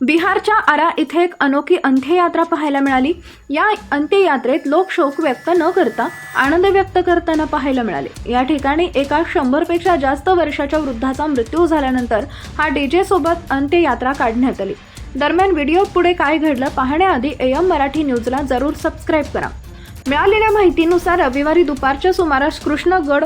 बिहारच्या आरा इथे एक अनोखी अंत्ययात्रा पाहायला मिळाली. या अंत्ययात्रेत लोक शोक व्यक्त न करता आनंद व्यक्त करताना पाहायला मिळाले. या ठिकाणी एका शंभरपेक्षा जास्त वर्षाच्या वृद्धाचा मृत्यू झाल्यानंतर हा डीजे सोबत अंत्ययात्रा काढण्यात आली. दरम्यान व्हिडिओ पुढे काय घडलं पाहण्याआधी एम मराठी न्यूजला जरूर सबस्क्राईब करा. मिळालेल्या माहितीनुसार रविवारी दुपारच्या सुमारास कृष्णगड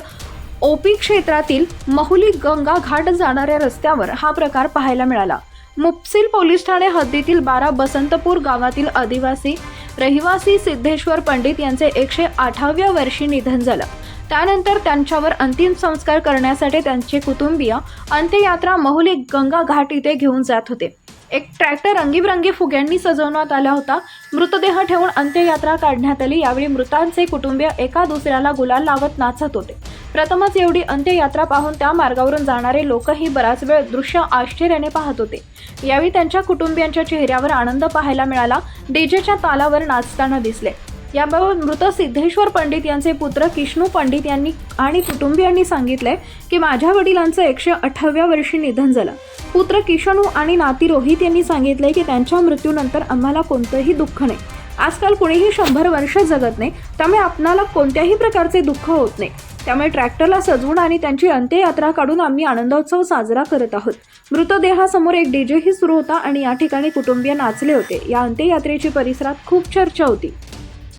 ओपी क्षेत्रातील महुली गंगा घाट जाणाऱ्या रस्त्यावर हा प्रकार पाहायला मिळाला. मुपसिल पोलीस ठाणे हद्दीतील बारा बसंतपूर गावातील आदिवासी रहिवासी सिद्धेश्वर पंडित यांचे एकशे आठाव्या वर्षी निधन झालं. त्यानंतर त्यांच्यावर अंतिम संस्कार करण्यासाठी त्यांचे कुटुंबीय अंत्ययात्रा महुली गंगा घाट इथे घेऊन जात होते. एक ट्रॅक्टर रंगीबरंगी फुग्यांनी सजवण्यात आला होता. मृतदेह ठेवून अंत्ययात्रा काढण्यात आली. यावेळी मृतांचे कुटुंबीय एका दुसऱ्याला गुलाल लावत नाचत होते. प्रथमच एवढी अंत्ययात्रा पाहून त्या मार्गावरून जाणारे लोकही बराच वेळ दृश्य आश्चर्याने पाहत होते. यावेळी त्यांच्या कुटुंबियांच्या चेहऱ्यावर आनंद पाहायला मिळाला डीजेच्या तालावर नाचताना दिसले. याबाबत मृत सिद्धेश्वर पंडित यांचे पुत्र किष्णू पंडित यांनी आणि कुटुंबियांनी सांगितले की माझ्या वडिलांचं एकशे अठराव्या वर्षी निधन झालं. पुत्र किशनू आणि नाती रोहित यांनी सांगितले की त्यांच्या मृत्यूनंतर आम्हाला कोणतंही दुःख नाही. आजकाल कुणीही शंभर वर्ष जगत नाही त्यामुळे आपणाला कोणत्याही प्रकारचे दुःख होत नाही. त्यामुळे ट्रॅक्टरला सजवून आणि त्यांची अंत्ययात्रा काढून आम्ही आनंदोत्सव साजरा करत आहोत. मृतदेहासमोर एक डीजेही सुरू होता आणि या ठिकाणी कुटुंबीय नाचले होते. या अंत्ययात्रेची परिसरात खूप चर्चा होती.